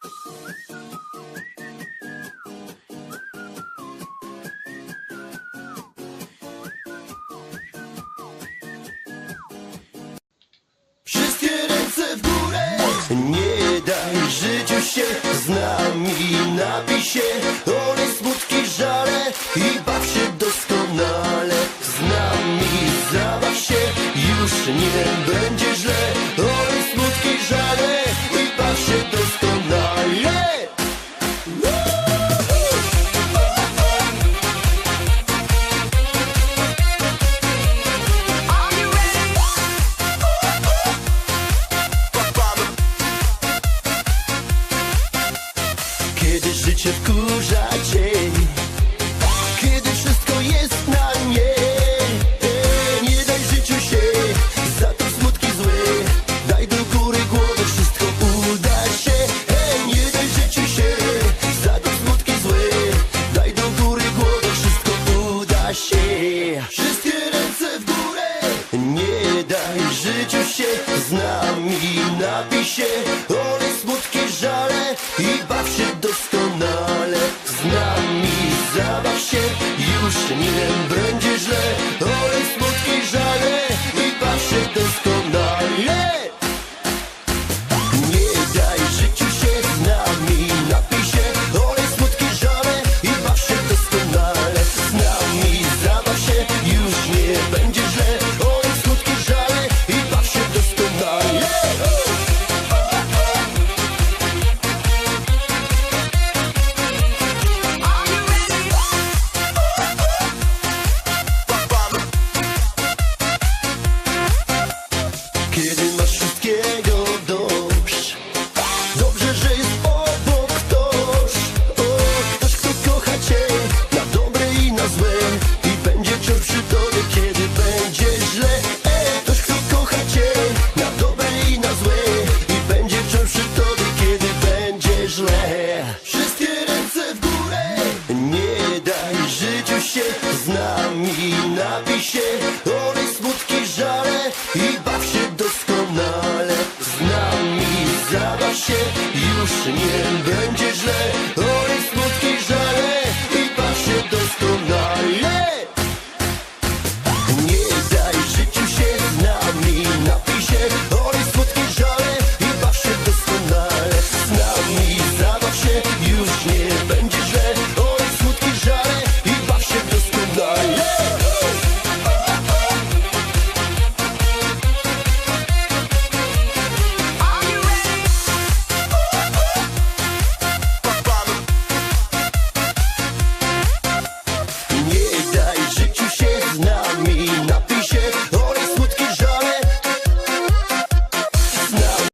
Wszystkie ręce w górę. Nie daj życiu się z nami. Napij się, olej smutki, żale I baw się doskonale Z nami. Zabaw się Już nie będzie Życie wkurza cię Kiedy wszystko jest na nie. Nie daj życiu się Za to smutki zły. Daj do góry głowę Wszystko uda się. Nie daj życiu się Za to smutki zły. Daj do góry głowę Wszystko uda się. Wszystkie ręce w górę. Nie daj życiu się Z nami napij się. Olej smutki, żale Już nie będzie Kiedy masz wszystkiego dość Dobrze, że jest obok ktoś. O, Ktoś, kto kocha cię Na dobre i na złe. I będzie wciąż przy kiedy będzie źle. E, Ktoś, kto kocha cię Na dobre i na złe. I będzie wciąż przy kiedy będzie źle. Wszystkie ręce w górę. Nie daj życiu się z nami Napij